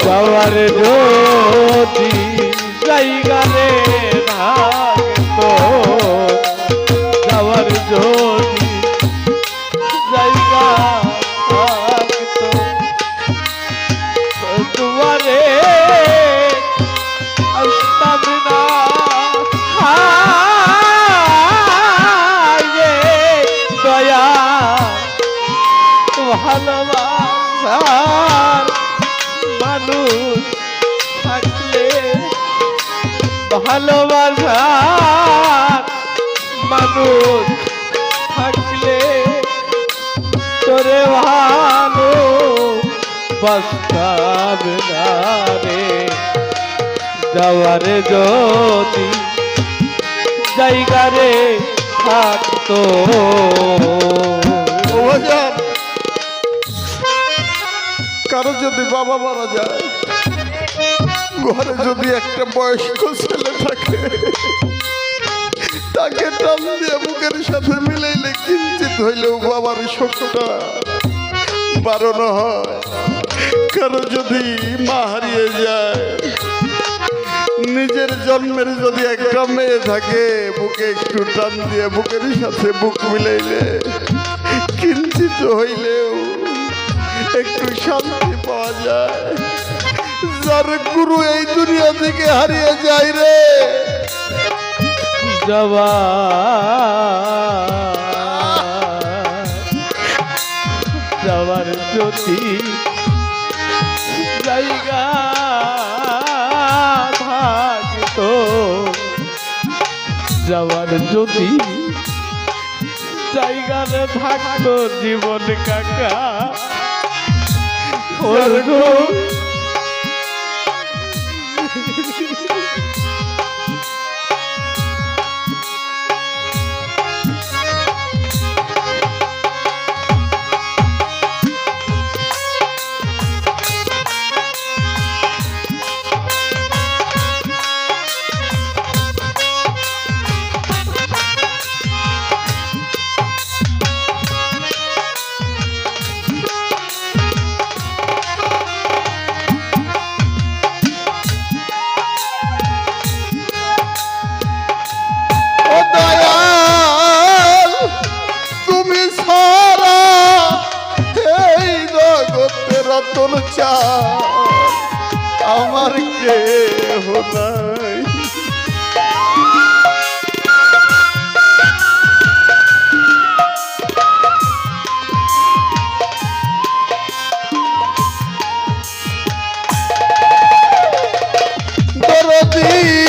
যাওয়ার যদি ভালোবাসার মানুষ থাকলে তোরে ভালো বাস্তাব না রে। যাওয়ারে যদি জায়গারে থাকতো। কারও যদি বাবা মারা যায় ঘরে যদি একটা বয়স্ক ছেলে থাকে, তাকে টান দিয়ে বুকের সাথে মিলাইলে কিঞ্চিত হইলেও বাবার শোকটা বারণ হয়। কারও যদি মা হারিয়ে যায়, নিজের জন্মের যদি একটা মেয়ে থাকে, বুকে একটু টান দিয়ে বুকের সাথে বুক মিলাইলে কিঞ্চিত হইলেও একটু শান্তি পাওয়া যায়। যার গুরু এই দুনিয়া থেকে হারিয়ে যায় রে। যাওয়া যাওয়ার যদি জায়গা থাকতো। যাওয়ার যদি জায়গাতে থাকতো জীবন কাকা। Yeah. রতন চা আমার কে নাই। দরদি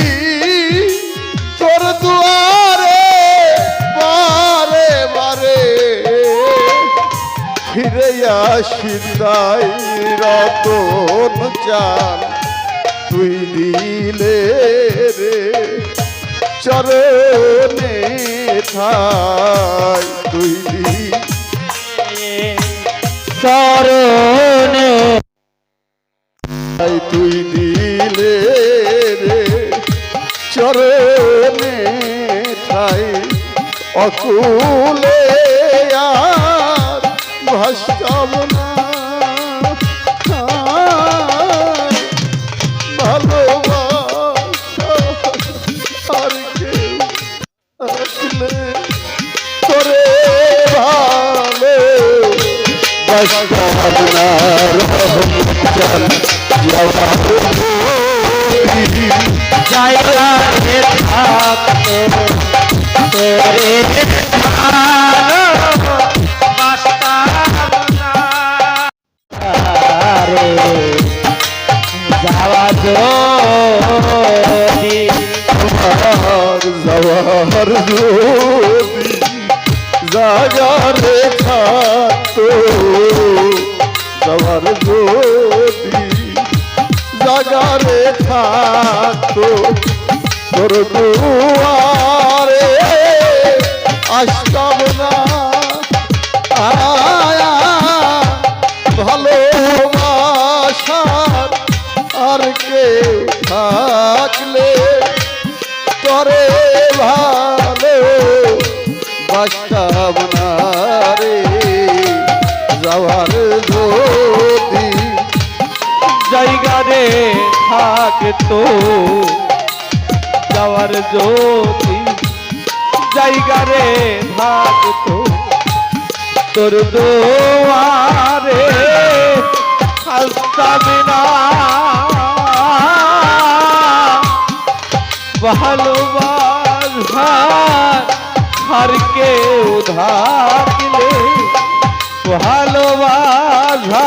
ফিরে আসি রতন চান তুই দিলে রে চরণে ঠাই। তুই চরণে তুই দিলে রে চরণে ঠাই। অকুলে জায়গাতে থাকতো তোরে ভালো রে যাওয়া যদি যাওয়ার যদি জাগারে থাকতো যাওয়ার যদি জাগারে থাকতো তোর দুয়ারে আসতাম না আয়া। ভালোবাসার আর কে থাকলে? করে ভালো বাসতাম না রে। জায়গারে থাকতো যাওয়ার যদি জায়গারে থাকতো তোর দোয়ারে হাসতাম না ভালোবাসার হার কেউ থাকলে ভালোবাসার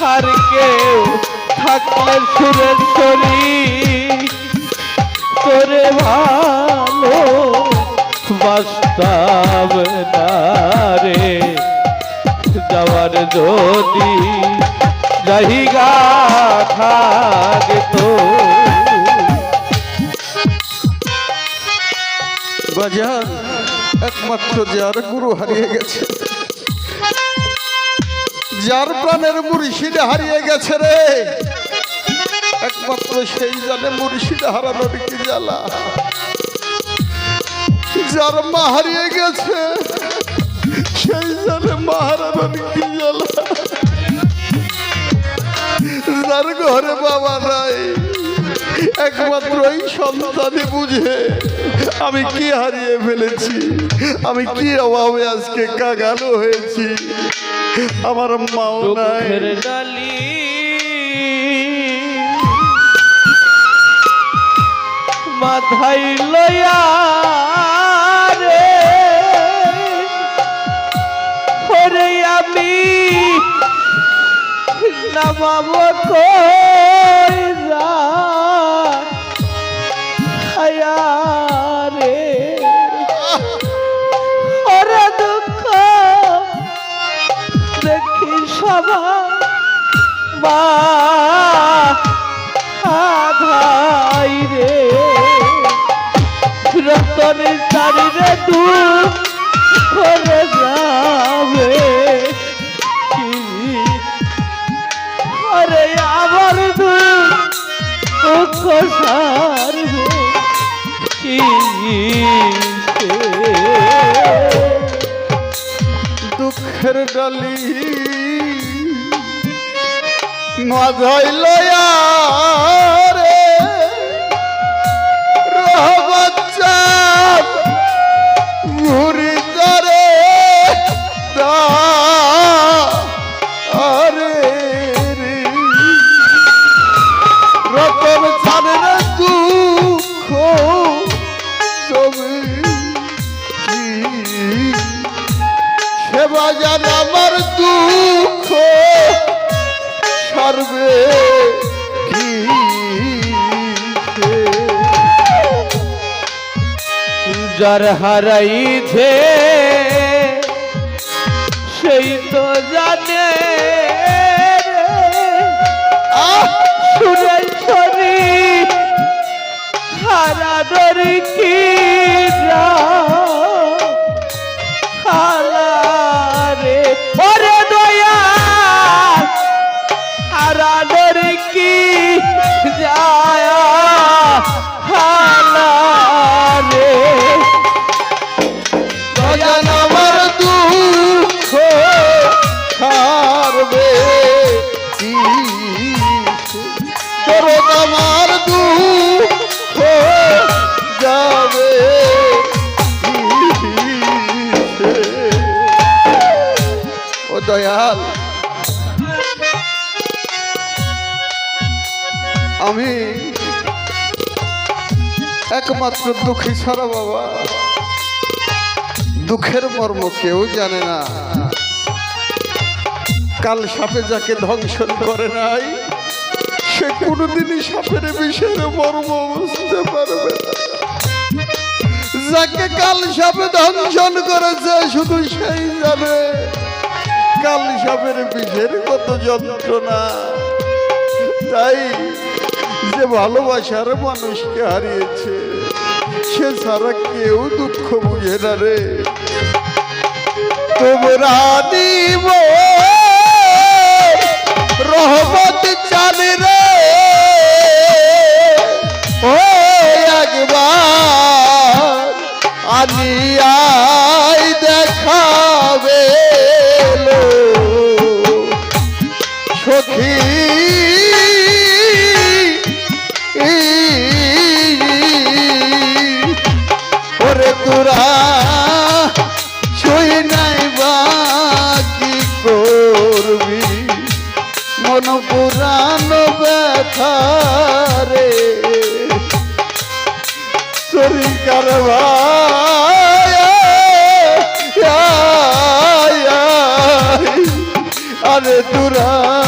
হার কেউ থাকলে সুরেশ্বরী তোরে ভালো, বাস্তব রে। যাওয়ার যদি জায়গা থাকতো বাজার একমাত্র যার গুরু হারিয়ে গেছে। যার প্রাণের মুর্শিদ হারিয়ে গেছে রে। একমাত্র সেই জানে মুর্শিদ হারানোর কি জ্বালা যার মা হারিয়ে গেছে সেই জানে মা হারানোর কি জ্বালা যার ঘরে বাবা নাই একমাত্র এই সন্তানই বুঝে আমি কি হারিয়ে ফেলেছি আমি কি অভাবে আজকে কাগালো হয়েছি। আমার মাও নাই। মাথায় লয়া রে। ওরে আমি নামাব কই? তু করে যাবে আরে আমার দুঃখ সারবে কি দুঃখের ডালি মাঝাই লয়া রে রহমচ্চা ঘুরি যার হারাইছে সেই আমি। একমাত্র দুঃখী ছাড়া বাবা। দুঃখের মর্ম কেউ জানে না। কাল সাপে যাকে ধ্বংসন করে নাই, সে কোনোদিনই সাপের বিষয়ের মর্ম বুঝতে পারবে না। যাকে কাল সাপে ধ্বংসন করেছে, শুধু সেই জানে। কাল সাপের বিষের কত যন্ত্রণা। তাই যে ভালোবাসার মানুষকে হারিয়েছে, সে ছাড়া কেউ দুঃখ বুঝে না রে। তোমরা নিব রহমত চালি রে। ও, একবার আনিয়াই দেখাবে সখী রে আয়, আয়। আরে দুরা